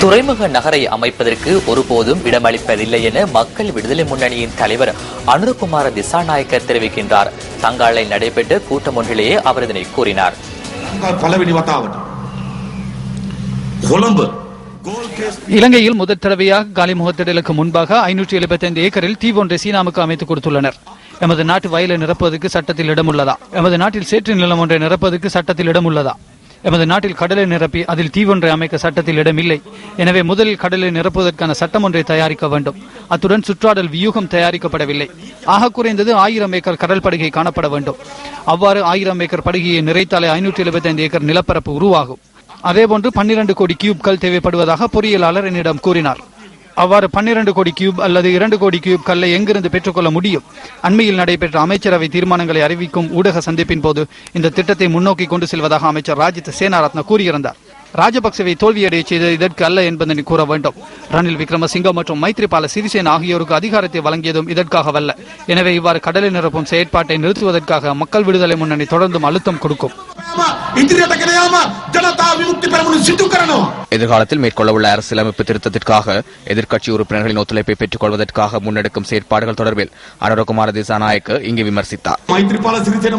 துறைமுக நகரை அமைப்பதற்கு ஒருபோதும் இடமளிப்பதில்லை என மக்கள் விடுதலை முன்னணியின் தலைவர் அனுரகுமார திசாநாயக்கர் தெரிவிக்கின்றார். தங்காலை நடைபெற்ற கூட்டம் ஒன்றிலேயே அவர் இதனை கூறினார். இலங்கையில் முதல் தடவையாக காலிமுகத்திடலுக்கு முன்பாக ஐநூற்றி எழுபத்தி ஐந்து ஏக்கரில் தீ ஒன்றை சீனாவுக்கு அமைத்துக் கொடுத்துள்ளனர். எமது நாட்டு வயலை நிரப்புவதற்கு சட்டத்தில் இடம் உள்ளதா எமது நாட்டில் சேற்று நிலம் ஒன்றை நிரப்புவதற்கு சட்டத்தில் இடம் உள்ளதா எமது நாட்டில் கடலை நிரப்பி அதில் தீவொன்றை அமைக்க சட்டத்தில் இடமில்லை. எனவே முதலில் கடலை நிரப்புவதற்கான சட்டம் ஒன்றை தயாரிக்க வேண்டும். அத்துடன் சுற்றாடல் வியூகம் தயாரிக்கப்படவில்லை. ஆக குறைந்தது ஆயிரம் ஏக்கர் கடல் படுகை காணப்பட வேண்டும். அவ்வாறு ஆயிரம் ஏக்கர் படுகையை நிறைத்தாலே ஐநூற்றி எழுபத்தைந்து ஏக்கர் நிலப்பரப்பு உருவாகும். அதேபோன்று பன்னிரண்டு கோடி கியூப்கள் தேவைப்படுவதாக பொறியியலாளர் என்னிடம் கூறினார். அவ்வாறு பன்னிரண்டு கோடி கியூப் அல்லது இரண்டு கோடி கியூப் கல்லை எங்கிருந்து பெற்றுக்கொள்ள முடியும்? அண்மையில் நடைபெற்ற அமைச்சரவை தீர்மானங்களை அறிவிக்கும் ஊடக சந்திப்பின் போது இந்த திட்டத்தை முன்னோக்கி கொண்டு செல்வதாக அமைச்சர் ராஜித் சேனாரத்ன கூறியிருந்தார். ராஜபக்சவை தோல்வியடைய செய்தது இதற்கு அல்ல என்பதனை கூற வேண்டும். ரணில் விக்ரமசிங்க மற்றும் மைத்ரிபால சிறிசேன ஆகியோருக்கு அதிகாரத்தை வழங்கியதும் இதற்காகவல்ல. எனவே இவ்வாறு கடலை நிரப்பும் செயற்பாட்டை நிறுத்துவதற்காக மக்கள் விடுதலை முன்னணி தொடர்ந்தும் அழுத்தம் கொடுக்கும். கிடையாம இந்திரியத்தை கிடையாம அரசியலமைப்பு திருத்தத்திற்காக எதிர்க்கட்சி உறுப்பினர்களின் ஒத்துழைப்பை பெற்றுக் கொள்வதற்காக முன்னெடுக்கும் செயற்பாடுகள் தொடர்பில் அனுரகுமார திசாநாயக்க இங்கு விமர்சித்தார். மைத்ரிபால சிறிசேன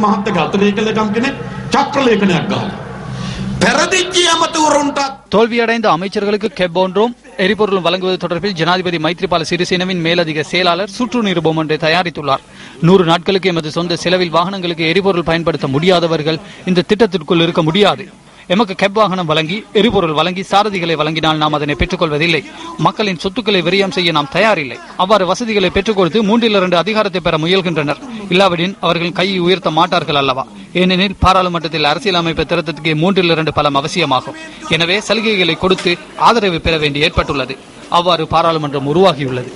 தோல்வியடைந்த அமைச்சர்களுக்கு கெப் ஒன்றும் எரிபொருள் வழங்குவது தொடர்பில் ஜனாதிபதி மைத்ரிபால சிறிசேனவின் மேலதிக செயலாளர் சுற்று நிருபம் ஒன்றை தயாரித்துள்ளார். நூறு நாட்களுக்கு எமது சொந்த செலவில் வாகனங்களுக்கு எரிபொருள் பயன்படுத்த முடியாதவர்கள் இந்த திட்டத்திற்குள் இருக்க முடியாது. எமக்கு கெப் வாகனம் வழங்கி எரிபொருள் வழங்கி சாரதிகளை வழங்கினால் நாம் அதனை பெற்றுக்கொள்வதில்லை. மக்களின் சொத்துக்களை விரியம் செய்ய நாம் தயாரில்லை. அவ்வாறு வசதிகளை பெற்றுக் கொடுத்து மூன்றில் இரண்டு அதிகாரத்தை பெற முயல்கின்றனர். இல்லாவிடின் அவர்கள் கையை உயர்த்த மாட்டார்கள் அல்லவா? ஏனெனில் பாராளுமன்றத்தில் அரசியலமைப்பு திருத்தத்துக்கு மூன்றில் இரண்டு பலம் அவசியமாகும். எனவே சலுகைகளை கொடுத்து ஆதரவு பெற வேண்டி ஏற்பட்டுள்ளது. அவ்வாறு பாராளுமன்றம் உருவாகியுள்ளது.